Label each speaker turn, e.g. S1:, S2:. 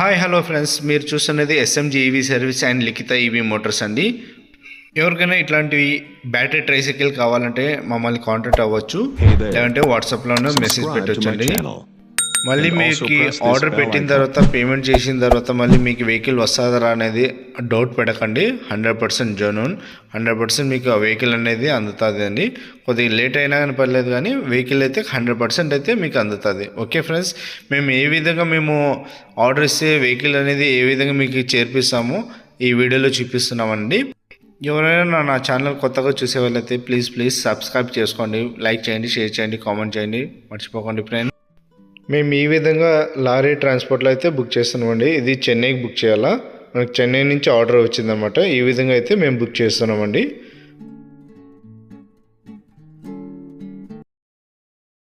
S1: Hi hello friends మీరు చూస్తున్నది SMG EV service and Likhita EV motors అండి ఎవరికైనా ఇట్లాంటివి బ్యాటరీ ట్రైసైకిల్ కావాలంటే మమ్మల్ని కాంటాక్ట్ అవ్వచ్చు. లేదంటే వాట్సాప్లోనే మెసేజ్ పెట్టొచ్చండి. మళ్ళీ మీకు ఆర్డర్ పెట్టిన. తర్వాత పేమెంట్ చేసిన తర్వాత మళ్ళీ మీకు వెహికల్ వస్తుందా అనేది డౌట్ పెట్టకండి. Hundred percent genuine hundred percent మీకు ఆ వెహికల్ అనేది అందుతుంది అండి. కొద్దిగా లేట్ అయినా కానీ పర్లేదు కానీ వెహికల్ అయితే హండ్రెడ్ పర్సెంట్ అయితే మీకు అందుతుంది. ఓకే ఫ్రెండ్స్ మేము ఏ విధంగా మేము ఆర్డర్ ఇస్తే వెహికల్ అనేది ఏ విధంగా మీకు చేర్పిస్తామో ఈ వీడియోలో చూపిస్తున్నామండి. ఎవరైనా నా- ఛానల్ కొత్తగా చూసే వాళ్ళైతే ప్లీజ్ ప్లీజ్ సబ్స్క్రైబ్ చేసుకోండి. లైక్ చేయండి షేర్ చేయండి కామెంట్ చేయండి. మర్చిపోకండి ఫ్రెండ్ మేము ఈ విధంగా లారీ ట్రాన్స్పోర్ట్లో అయితే బుక్ చేస్తున్నామండి. ఇది చెన్నైకి బుక్ చేయాలా? మనకు చెన్నై నుంచి ఆర్డర్ వచ్చిందనమాట. ఈ విధంగా అయితే మేము బుక్ చేస్తున్నామండి.